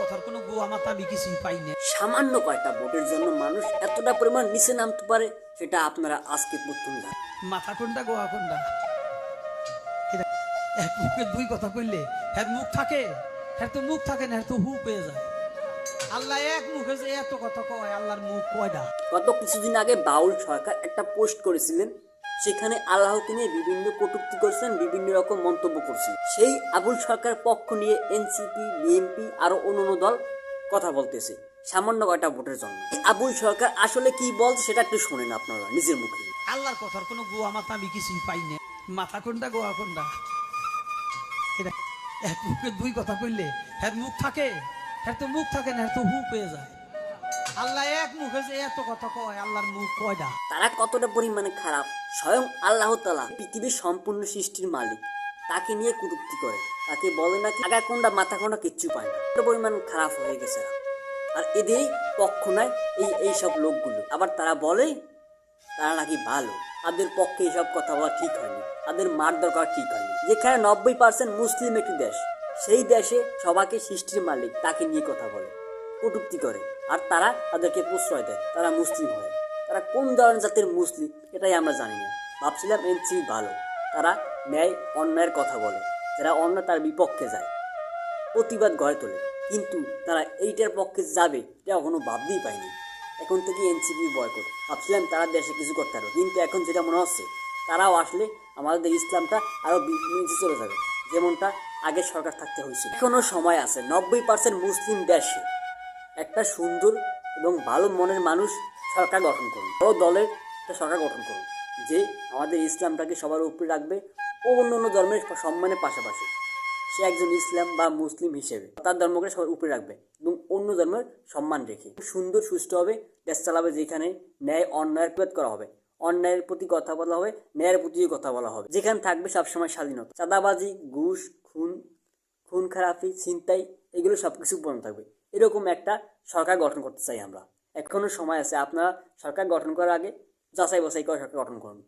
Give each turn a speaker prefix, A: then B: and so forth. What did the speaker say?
A: কথার কোনো মাথা আমি কিছুই পাই না
B: সামান্য কয়টা ভোটের জন্য মানুষ এতটা পরিমাণ নিচে নামতে পারে সেটা আপনারা আজকে প্রথম জানেন
A: মাথা কোনটা গোয়া কোনটা? এক মুখে দুই কথা কইলে হ্যাঁ মুখ থাকে। হ্যাঁ তো মুখ থাকে না হ্যাঁ তো হু পেয়ে যায়। আল্লাহ এক মুখে যে এত কথা কয় আল্লাহর মুখ কয়টা
B: গত কিছুদিন আগে বাউল সরকার একটা পোস্ট করেছিলেন সেখানে আল্লাহকে নিয়ে বিভিন্ন কটূক্তি করছেন, বিভিন্ন রকম মন্তব্য করছেন। সেই আবুল সরকার পক্ষ নিয়ে এনসিপি, বিএনপি আরও অন্যান্য দল কথা বলতেছে, সামান্য কয়টা ভোটের জন্য। আবুল সরকার আসলে কি বলছে সেটা একটু শোনেন আপনারা নিজের মুখে।
A: আল্লাহর কথার কোনো গোয়া মাথা আমি কিছুই পাই না মাথা কোনটা, গোয়া কোনটা? এক মুখে দুই কথা কইলে হ্যাঁ মুখ থাকে। হ্যাঁ তো মুখ থাকে না হ্যাঁ তো হু পেয়ে যায়।
B: তারা কতটা পরিমাণে খারাপ, স্বয়ং আল্লাহ পৃথিবীর সম্পূর্ণ সৃষ্টির মালিক। তাকে নিয়ে কটূক্তি করে, তাকে বলে না আগা কোনটা মাথা কোনটা কিচ্ছু পায় না। পরিমাণ খারাপ হয়ে গেছে আর এদেরই পক্ষ নয় এই এই সব লোকগুলো। আবার তারা বলে, তারা নাকি ভালো। তাদের পক্ষে এইসব কথা বলা ঠিক হয়নি। তাদের মার দরকার ঠিক হয়নি। যেখানে নব্বই পার্সেন্ট মুসলিম একটি দেশ, সেই দেশে সবাইকে সৃষ্টির মালিক, তাকে নিয়ে কথা বলে। কটূক্তি করে। আর তারা তাদেরকে প্রশ্রয় দেয়। তারা মুসলিম হয়। তারা কোন ধরনের জাতির মুসলিম, এটাই আমরা জানি না। ভাবছিলাম এনসিপি ভালো। তারা ন্যায় অন্যায়ের কথা বলে। যারা অন্য তার বিপক্ষে যায়। প্রতিবাদ গড়ে তোলে। কিন্তু তারা এইটার পক্ষে যাবে, এটা কখনো ভাবতেই পায়নি এখন থেকে এনসিপি বয়কট। ভাবছিলাম তারা দেশে কিছু করতে পারবে। কিন্তু এখন যেটা মনে হচ্ছে, তারাও আসলে আমাদের ইসলামটা আরও নিচে চলে যাবে। যেমনটা আগে সরকার থাকতে হয়েছিল। এখনও সময় আছে। নব্বই পার্সেন্ট মুসলিম দেশে একটা সুন্দর এবং ভালো মনের মানুষ সরকার গঠন করুন। বড় দলের একটা সরকার গঠন করুন, যে আমাদের ইসলামটাকে সবার উপরে রাখবে ও অন্য অন্য ধর্মের সম্মানের পাশাপাশি। সে একজন ইসলাম বা মুসলিম হিসেবে তার ধর্মকে সবার উপরে রাখবে এবং অন্য ধর্মের সম্মান রেখে। সুন্দর সুস্থ হবে, দেশ চালাবে যেখানে ন্যায়, অন্যায়ের প্রতিবাদ করা হবে। অন্যায়ের প্রতি কথা বলা হবে, ন্যায়ের প্রতি কথা বলা হবে। যেখানে থাকবে সবসময় স্বাধীনতা। চাঁদাবাজি, ঘুষ, খুন খুন, খারাপি, ছিনতাই, এগুলো সব কিছু বন্ধ থাকবে। এরকম একটা সরকার গঠন করতে চাই আমরা। এখনও সময় আছে, আপনারা সরকার গঠন করার আগে যাচাই বাছাই করে সরকার গঠন করুন।